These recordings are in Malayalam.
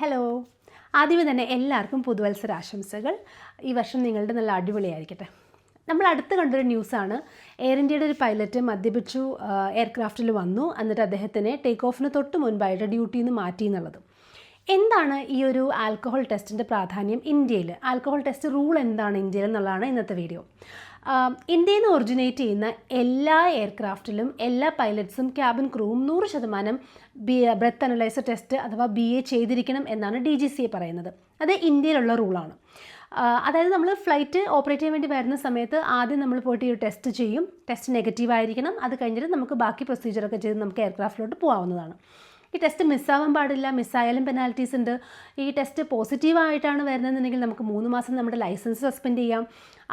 ഹലോ ആദ്യമേ തന്നെ എല്ലാവർക്കും പുതുവത്സര ആശംസകൾ ഈ വർഷം നിങ്ങളുടെ നല്ല അടിപൊളിയായിരിക്കട്ടെ. നമ്മൾ അടുത്ത് കണ്ടൊരു ന്യൂസാണ്. എയർ ഇന്ത്യയുടെ ഒരു പൈലറ്റ് മദ്യപിച്ചു എയർക്രാഫ്റ്റിൽ വന്നു. എന്നിട്ട് അദ്ദേഹത്തിനെ ടേക്ക് ഓഫിന് തൊട്ട് മുൻപായിട്ട് ഡ്യൂട്ടിയിൽ നിന്ന് മാറ്റി എന്നുള്ളത്. എന്താണ് ഈ ഒരു ആൽക്കഹോൾ ടെസ്റ്റിന്റെ പ്രാധാന്യം ഇന്ത്യയിൽ? ആൽക്കഹോൾ ടെസ്റ്റ് റൂൾ എന്താണ് ഇന്ത്യയിൽ എന്നുള്ളതാണ് ഇന്നത്തെ വീഡിയോ ഇന്ത്യയിൽ നിന്ന് ഒറിജിനേറ്റ് ചെയ്യുന്ന എല്ലാ എയർക്രാഫ്റ്റിലും എല്ലാ പൈലറ്റ്സും ക്യാബിൻ ക്രൂവും നൂറ് ശതമാനം ബി ബ്രെത്ത് അനലൈസർ ടെസ്റ്റ് അഥവാ ബി എ ചെയ്തിരിക്കണം എന്നാണ് ഡി ജി സി എ പറയുന്നത്. അത് ഇന്ത്യയിലുള്ള റൂളാണ് അതായത് നമ്മൾ ഫ്ലൈറ്റ് ഓപ്പറേറ്റ് ചെയ്യാൻ വേണ്ടി വരുന്ന സമയത്ത് ആദ്യം നമ്മൾ പോയിട്ട് ഈ ടെസ്റ്റ് ചെയ്യും. ടെസ്റ്റ് നെഗറ്റീവ് ആയിരിക്കണം. അത് കഴിഞ്ഞിട്ട് നമുക്ക് ബാക്കി പ്രൊസീജിയറൊക്കെ ചെയ്ത് നമുക്ക് എയർക്രാഫ്റ്റിലോട്ട് പോകാവുന്നതാണ് ഈ ടെസ്റ്റ് മിസ്സാവാൻ പാടില്ല മിസ്സായാലും പെനാൽറ്റീസ് ഉണ്ട്. ഈ ടെസ്റ്റ് പോസിറ്റീവ് ആയിട്ടാണ് വരുന്നതെന്നുണ്ടെങ്കിൽ നമുക്ക് മൂന്ന് മാസം നമ്മുടെ ലൈസൻസ് സസ്പെൻഡ് ചെയ്യാം.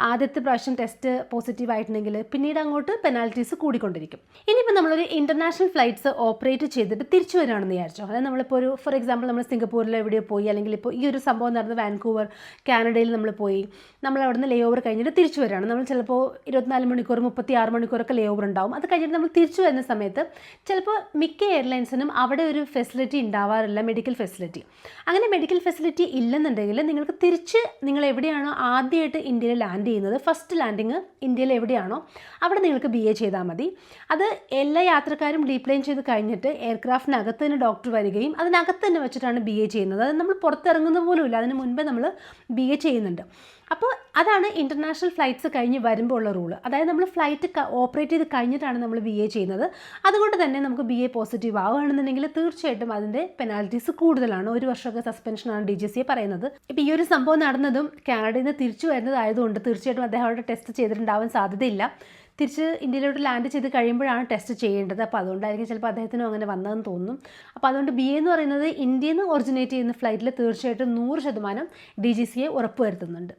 ആദ്യത്തെ പ്രാവശ്യം ടെസ്റ്റ് പോസിറ്റീവ് ആയിട്ടുണ്ടെങ്കിൽ പിന്നീട് അങ്ങോട്ട് പെനാൽറ്റീസ് കൂടിക്കൊണ്ടിരിക്കും. ഇനിയിപ്പോൾ നമ്മളൊരു ഇന്റർനാഷണൽ ഫ്ലൈറ്റ്സ് ഓപ്പറേറ്റ് ചെയ്തിട്ട് തിരിച്ചു വരികയാണെന്ന് വിചാരിച്ചോ? അതായത് നമ്മളിപ്പോൾ ഒരു ഫോർ എക്സാമ്പിൾ നമ്മൾ സിംഗപ്പൂരിൽ എവിടെ പോയി അല്ലെങ്കിൽ ഇപ്പോൾ ഈ ഒരു സംഭവം നടന്ന വാൻകൂവർ കാനഡയിൽ നമ്മൾ പോയി നമ്മൾ അവിടെ നിന്ന് ലേ ഓവർ കഴിഞ്ഞിട്ട് തിരിച്ചു വരികയാണ് നമ്മൾ ചിലപ്പോൾ ഇരുപത്തിനാല് മണിക്കൂർ മുപ്പത്തി ആറ് മണിക്കൂറൊക്കെ ലേ ഓവർ ഉണ്ടാവും. അത് കഴിഞ്ഞിട്ട് നമ്മൾ തിരിച്ചു വരുന്ന സമയത്ത് ചിലപ്പോൾ മിക്ക എയർലൈൻസിനും അവിടെ ഒരു ഫെസിലിറ്റി ഉണ്ടാവാറില്ല മെഡിക്കൽ ഫെസിലിറ്റി അങ്ങനെ മെഡിക്കൽ ഫെസിലിറ്റി ഇല്ലെന്നുണ്ടെങ്കിൽ നിങ്ങൾക്ക് തിരിച്ച് നിങ്ങൾ എവിടെയാണോ ആദ്യമായിട്ട് ഇന്ത്യയിൽ ലാൻഡ് ചെയ്യുന്നത് ഫസ്റ്റ് ലാൻഡിങ് ഇന്ത്യയിൽ എവിടെയാണോ അവിടെ നിങ്ങൾക്ക് ബി എ ചെയ്താൽ മതി. അത് എല്ലാ യാത്രക്കാരും ഡീപ്ലെയിൻ ചെയ്ത് കഴിഞ്ഞിട്ട് എയർക്രാഫ്റ്റിനകത്ത് തന്നെ ഡോക്ടർ വരികയും അതിനകത്ത് തന്നെ വെച്ചിട്ടാണ് ബി എ ചെയ്യുന്നത്. അത് നമ്മൾ പുറത്തിറങ്ങുന്ന പോലും ഇല്ല അതിന് മുൻപേ നമ്മൾ ബി എ ചെയ്യുന്നുണ്ട്. അപ്പോൾ അതാണ് ഇന്റർനാഷണൽ ഫ്ലൈറ്റ്സ് കഴിഞ്ഞ് വരുമ്പോൾ ഉള്ള റൂൾ അതായത് നമ്മൾ ഫ്ലൈറ്റ് ഓപ്പറേറ്റ് ചെയ്ത് കഴിഞ്ഞിട്ടാണ് നമ്മൾ ബി എ ചെയ്യുന്നത്. അതുകൊണ്ട് തന്നെ നമുക്ക് ബി എ പോസിറ്റീവ് ആവുകയാണെന്നുണ്ടെങ്കിൽ തീർച്ചയായിട്ടും അതിന്റെ പെനാൽറ്റീസ് കൂടുതലാണ്. ഒരു വർഷമൊക്കെ സസ്പെൻഷനാണ് ഡി ജി സി പറയുന്നത്. ഇപ്പോൾ ഈ ഒരു സംഭവം നടന്നതും കാനഡയിൽ നിന്ന് തിരിച്ചു വരുന്നതായതുകൊണ്ട് തീർച്ചയായിട്ടും അദ്ദേഹം അവിടെ ടെസ്റ്റ് ചെയ്തിട്ടുണ്ടാവാൻ സാധ്യതയില്ല. തിരിച്ച് ഇന്ത്യയിലോട്ട് ലാൻഡ് ചെയ്ത് കഴിയുമ്പോഴാണ് ടെസ്റ്റ് ചെയ്യേണ്ടത്. അപ്പോൾ അതുകൊണ്ടായിരിക്കും ചിലപ്പോൾ അദ്ദേഹത്തിനും അങ്ങനെ വന്നതെന്ന് തോന്നും. അപ്പോൾ അതുകൊണ്ട് ബി എന്ന് പറയുന്നത് ഇന്ത്യയിൽ നിന്ന് ഒറിജിനേറ്റ് ചെയ്യുന്ന ഫ്ലൈറ്റിൽ തീർച്ചയായിട്ടും നൂറ് ശതമാനം ഡി ജി സിയെ ഉറപ്പുവരുത്തുന്നുണ്ട്.